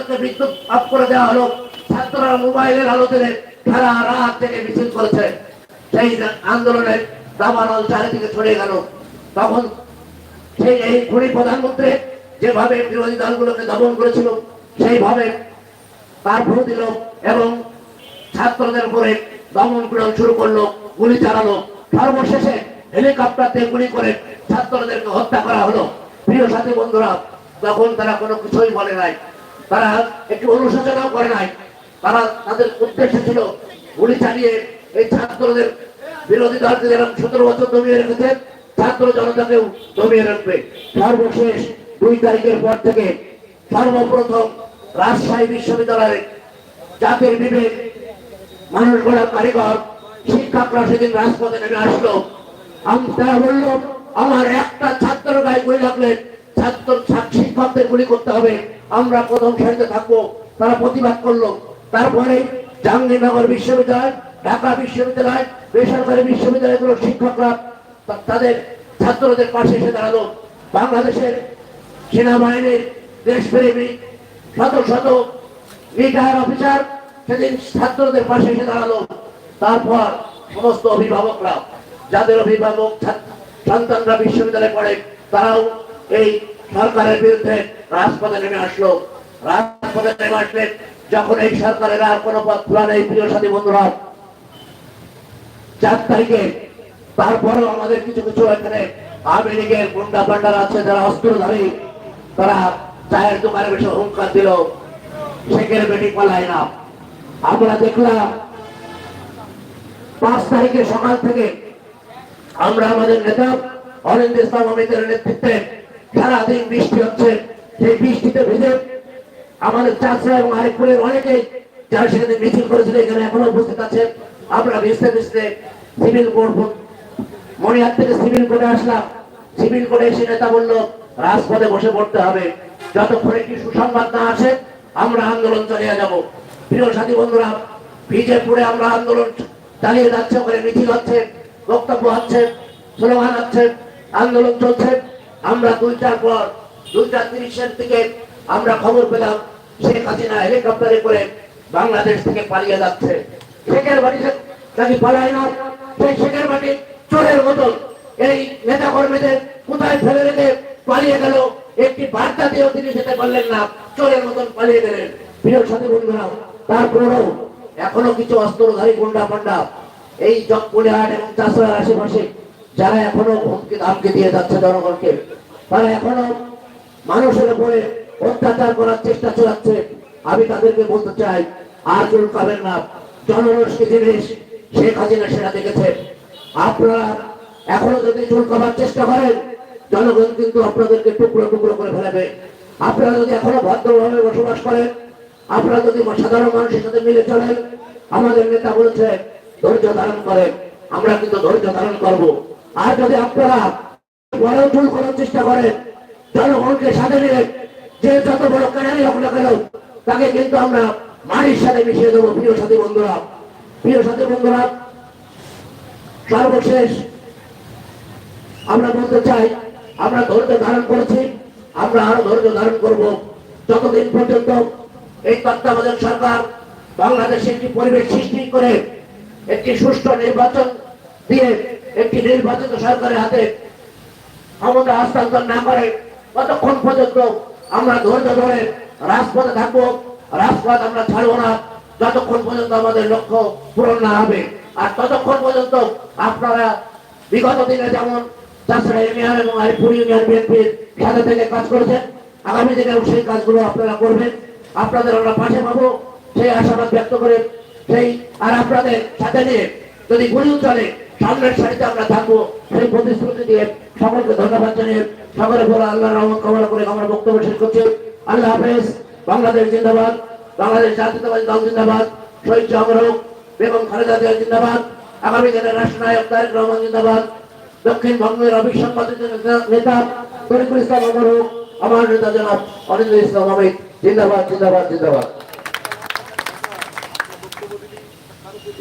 ছাত্রদেরকে বিদ্যুৎ অফ করে দেওয়া হলো। ছাত্ররা মোবাইলের আলোতে সারা রাত থেকে মিছিল করেছে। সেই আন্দোলনের দাবানল চারিদিকে ছড়িয়ে গেল। তখন সেই এই খুনি প্রধানমন্ত্রী যেভাবে বিরোধী দলগুলোকে দমন করেছিল, সেইভাবে তার ভোট দিল এবং ছাত্রদের উপরে দমন পীড়ন শুরু করল, গুলি চালালো। সর্বশেষে হেলিকপ্টার দিয়ে গুলি করে ছাত্রদেরকে হত্যা করা হলো। প্রিয় সাথী বন্ধুরা, তখন তারা কোনো কিছুই বলে নাই। তারা একটু অনুশোচনাও করে নাই। তারা তাদের উদ্দেশ্য ছিল গুলি চালিয়ে এই ছাত্রদের বিরোধী দলকে যেরকম সতেরো বছর দমিয়ে রেখেছে, ছাত্র জনতাকেও দমিয়ে রাখবে। সর্বশেষ দুই তারিখের পর থেকে সর্বপ্রথম রাজশাহী বিশ্ববিদ্যালয়ে জাতির বিবেক, মানুষ গড়া কারিগর, শিক্ষকরা সেদিন রাজপথে নেমে আসলো। আমি তারা বলল, আমার একটা ছাত্র গায়ে গুলি লাগলে ছাত্র গুলি করতে হবে। আমরা প্রথম সারিতে থাকব। তারা প্রতিবাদ করল। তারপরে জাহাঙ্গীরনগর বিশ্ববিদ্যালয়, ঢাকা বিশ্ববিদ্যালয়, বেসরকারি বিশ্ববিদ্যালয়গুলোর শিক্ষকরা তাদের ছাত্রদের পাশে এসে দাঁড়াল। বাংলাদেশের সেনাবাহিনীর দেশপ্রেমী শত শত রিটায়ার অফিসার সেদিন ছাত্রদের পাশে এসে দাঁড়াল। তারপর সমস্ত অভিভাবকরা, যাদের অভিভাবক সন্তানরা বিশ্ববিদ্যালয়ে পড়ে, তারাও এই সরকারের বিরুদ্ধে রাজপথে নেমে আসলো। রাজপথে নেমে আসলে যখন এই সরকারের আর কোনো পথ খোলা নেই, প্রিয় সাথী বন্ধুরা, চার তারিখে, তারপরেও আমাদের কিছু কিছু এখানে আওয়ামী লীগের গুন্ডা পান্ডার আছে, যারা অস্ত্রধারী, তারা চায়ের দোকানে বসে হুঙ্কার দিল। শেখের বেটি পালায় না। আমরা দেখলাম, পাঁচ তারিখে সকাল থেকে আমরা আমাদের নেতা অরেন্দ্র ইসলাম অমিতের নেতৃত্বে সারাদিন বৃষ্টি হচ্ছে, সেই বৃষ্টিতে ভিজে আমাদের চাষরা এবং আরেকপুরের অনেকেই যারা সেখানে মিছিল করেছিল, এখানে এখনও উপস্থিত আছে। আমরা ভিজতে ভিজতে সিভিল কোর্ট মনিহাট থেকে সিভিল কোর্টে আসলাম। সিভিল কোর্টে এসে নেতা বলল, রাজপথে বসে পড়তে হবে। যতক্ষণে কি সুসংবাদ না আসে, আমরা আন্দোলন চালিয়ে যাব। প্রিয় সাথী বন্ধুরা ভিজে পড়ে আমরা আন্দোলন চালিয়ে যাচ্ছে, ওখানে মিছিল হচ্ছে, বক্তব্য হচ্ছে, স্লোগান হচ্ছে, আন্দোলন চলছে। আমরা দুইটার পর দুইটা তিরিশের দিকে আমরা খবর পেলাম, শেখ হাসিনা হেলিকপ্টারে করে বাংলাদেশ থেকে পালিয়ে যাচ্ছে। শেখের বাড়ি নাকি পালায় না। সেই শেখের বাড়ি চোরের মতন। এই নেতা কর্মীদের কোথায় ফেলে রেখে পালিয়ে গেল? একটি বার্তা দিয়েও তিনি যেতে পারলেন না। চোরের মতন পালিয়ে গেলেন। প্রিয় সাথী বন্ধুরা, তারপরেও এখনও কিছু অস্ত্রধারী গুন্ডা পান্ডা এই জগপুরহাট এবং চাষার আশেপাশে যারা এখনও হুমকি ধামকি দিয়ে যাচ্ছে জনগণকে, তারা এখনও মানুষের উপরে অত্যাচার করার চেষ্টা চালাচ্ছে। আমি তাদেরকে বলতে চাই, আর চুল পাবেন না। জনরসকে জিনিস শেখ হাসিনা সেটা দেখেছে। আপনারা এখনও যদি চুল কামার চেষ্টা করেন, জনগণ কিন্তু আপনাদেরকে টুকরো টুকরো করে ফেলাবে। আপনারা যদি এখনও ভদ্রভাবে বসবাস করেন, আপনারা যদি সাধারণ মানুষের সাথে মিলে চলেন, আমাদের নেতা বলেছে, ধৈর্য ধারণ করেন। আমরা কিন্তু ধৈর্য ধারণ করব। আর যদি আপনারা চুল করার চেষ্টা করেন, জনগণকে সাথে নিয়ে যে যত বড় কেনারি হোক না কেন, তাকে কিন্তু আমরা মাটির সাথে মিশিয়ে দেবো, প্রিয় সাথী বন্ধুরা। প্রিয় সাথী বন্ধুরা, সর্বশেষ আমরা বলতে চাই, আমরা ধৈর্য ধারণ করেছি, আমরা আরও ধৈর্য ধারণ করব। যতদিন পর্যন্ত এই তত্ত্বাবধায়ক সরকার বাংলাদেশে একটি পরিবেশ সৃষ্টি করে একটি সুষ্ঠু নির্বাচন দিয়ে একটি নির্বাচিত সরকারের হাতে ক্ষমতা হস্তান্তর না করে ততক্ষণ পর্যন্ত আমরা ধৈর্য ধরে রাজপথে থাকব, রাজপথ আমরা ছাড়বো না, যতক্ষণ পর্যন্ত আমাদের লক্ষ্য পূরণ না হবে। আর ততক্ষণ পর্যন্ত আপনারা বিগত দিনে যেমন চাষড়া ইউনিয়ন এবং আলিপুর ইউনিয়ন বিএনপির সাথে থেকে কাজ করেছেন, আগামী দিনেও সেই কাজগুলো আপনারা করবেন। আপনাদের আমরা পাশে পাবো, সেই আশাবাদ ব্যক্ত করে সেই আর আপনাদের সাথে নিয়ে যদি গুলিও চলে সামনের সারিতে আমরা থাকব। সেই প্রতিশ্রুতি দিয়ে সকলকে ধন্যবাদ জানিয়ে সকলে বলে আল্লাহ রহমত কামনা করে আমরা বক্তব্য শেষ করছি। আল্লাহ হাফেজ, বাংলাদেশ জিন্দাবাদ, বাংলাদেশ জাতীয়তাবাদী দল জিন্দাবাদ, শহীদ সংগ্রহ বেগম খালেদা জিয়া জিন্দাবাদ, আগামী দিনের রাষ্ট্রনায়ক তারেক রহমান জিন্দাবাদ দক্ষিণবঙ্গের অবিসংবাদিত নেতা তরিকুল ইসলাম অমর হোক, আমার নেতা জনাব অনিন্দ ইসলাম জিন্দাবাদ জিন্দাবাদ জিন্দাবাদ। Good.